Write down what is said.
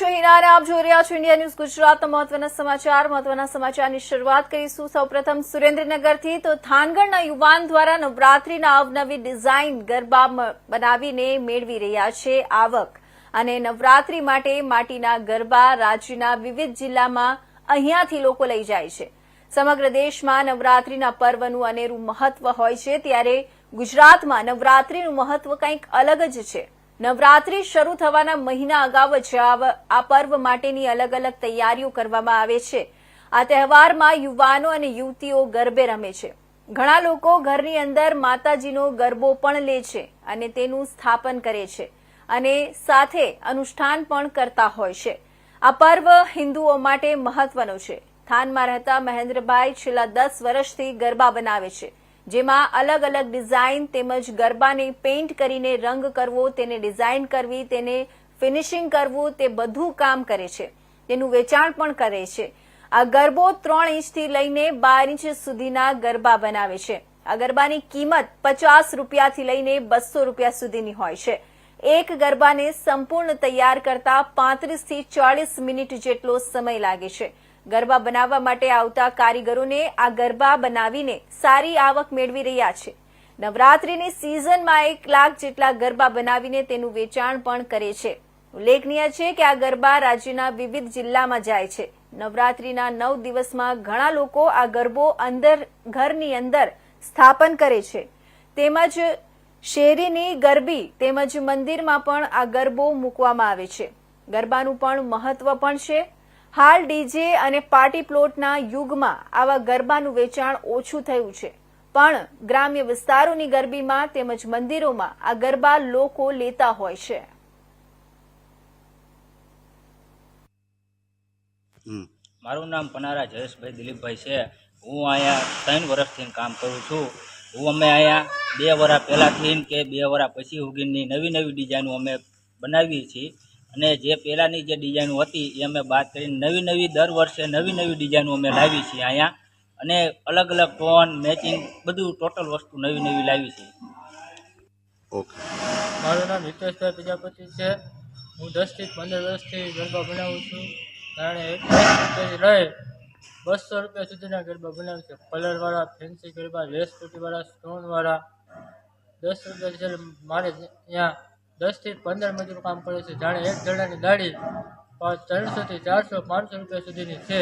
છું હિના અને આપ જોઈ રહ્યા છો ઇન્ડિયા ન્યૂઝ ગુજરાતના મહત્વના સમાચાર. મહત્વના સમાચારની શરૂઆત કરીશું. સૌપ્રથમ સુરેન્દ્રનગરથી તો થાનગઢના યુવાન દ્વારા નવરાત્રીના અવનવી ડિઝાઇન ગરબા બનાવીને મેળવી રહ્યા છે આવક. અને નવરાત્રી માટે માટીના ગરબા રાજ્યના વિવિધ જિલ્લામાં અહીંયાથી લોકો લઈ જાય છે. સમગ્ર દેશમાં નવરાત્રીના પર્વનું અનેરું મહત્વ હોય છે. ત્યારે ગુજરાતમાં નવરાત્રીનું મહત્વ કંઈક અલગ જ છે. નવરાત્રી શરૂ થવાના મહિના અગાઉ જ આ પર્વ માટેની અલગ અલગ તૈયારીઓ કરવામાં આવે છે. આ તહેવારમાં યુવાનો અને યુવતીઓ ગરબે રમે છે. ઘણા લોકો ઘરની અંદર માતાજીનો ગરબો પણ લે છે અને તેનું સ્થાપન કરે છે અને સાથે અનુષ્ઠાન પણ કરતા હોય છે. આ પર્વ હિન્દુઓ માટે મહત્વનો છે. થાનમાં રહેતા મહેન્દ્રભાઈ છેલ્લા દસ વર્ષથી ગરબા બનાવે છે. જેમાં અલગ અલગ ડિઝાઇન તેમજ ગરબાને પેઇન્ટ કરીને રંગ કરવો, તેને ડિઝાઇન કરવી, તેને ફિનિશિંગ કરવું, તે બધું કામ કરે છે. તેનું વેચાણ પણ કરે છે. આ ગરબો ત્રણ ઇંચથી લઈને બાર ઇંચ સુધીના ગરબા બનાવે છે. આ ગરબાની કિંમત પચાસ રૂપિયાથી લઈને બસો રૂપિયા સુધીની હોય છે. એક ગરબાને સંપૂર્ણ તૈયાર કરતા પાંત્રીસથી ચાળીસ મિનિટ જેટલો સમય લાગે છે. ગરબા બનાવવા માટે આવતા કારીગરોને આ ગરબા બનાવીને સારી આવક મેળવી રહ્યા છે. નવરાત્રીની સિઝનમાં એક લાખ જેટલા ગરબા બનાવીને તેનું વેચાણ પણ કરે છે. ઉલ્લેખનીય છે કે આ ગરબા રાજ્યના વિવિધ જિલ્લામાં જાય છે. નવરાત્રીના નવ દિવસમાં ઘણા લોકો આ ગરબો અંદર, ઘરની અંદર સ્થાપન કરે છે. તેમજ શેરીની ગરબી તેમજ મંદિરમાં પણ આ ગરબો મૂકવામાં આવે છે. ગરબાનું પણ મહત્વ પણ છે. હાલ ડીજે અને પાર્ટી પ્લોટના યુગમાં આવા ગરબાનું વેચાણ ઓછું થયું છે. પણ ગ્રામ્ય વિસ્તારોની ગરબીમાં તેમજ મંદિરોમાં આ ગરબા લોકો લેતા હોય છે. મારું નામ પનારા જયેશભાઈ દિલીપભાઈ છે. હું અહીંયા ત્રણ વર્ષથી કામ કરું છું. હું અમે અહીંયા બે વર્ષ પહેલાંથી કે બે વર્ષ પછી ઉગીની નવી નવી ડિઝાઇનો અમે બનાવીએ છીએ. અને જે પહેલાંની જે ડિઝાઇનો હતી એ અમે બાદ કરીને નવી નવી દર વર્ષે નવી નવી ડિઝાઇનો અમે લાવી છીએ અહીંયા. અને અલગ અલગ ટોન મેચિંગ બધું ટોટલ વસ્તુ નવી નવી લાવી છે ઓકે. મારું નામ હિતેશભાઈ પ્રજાપતિ છે. હું દસથી પંદર વર્ષથી ગરબા બનાવું છું. કારણ એક રહે બસો રૂપિયા સુધીના ગરબા બનાવું છું. કલરવાળા ફેન્સી ગરબા લેસ વાળા સ્ટોનવાળા દસ રૂપિયા મારે ત્યાં દસથી પંદર મજૂર કામ કરે છે. જાણે એક જણાની દાઢી પાંચ ત્રણસોથી ચારસો પાંચસો રૂપિયા સુધીની છે.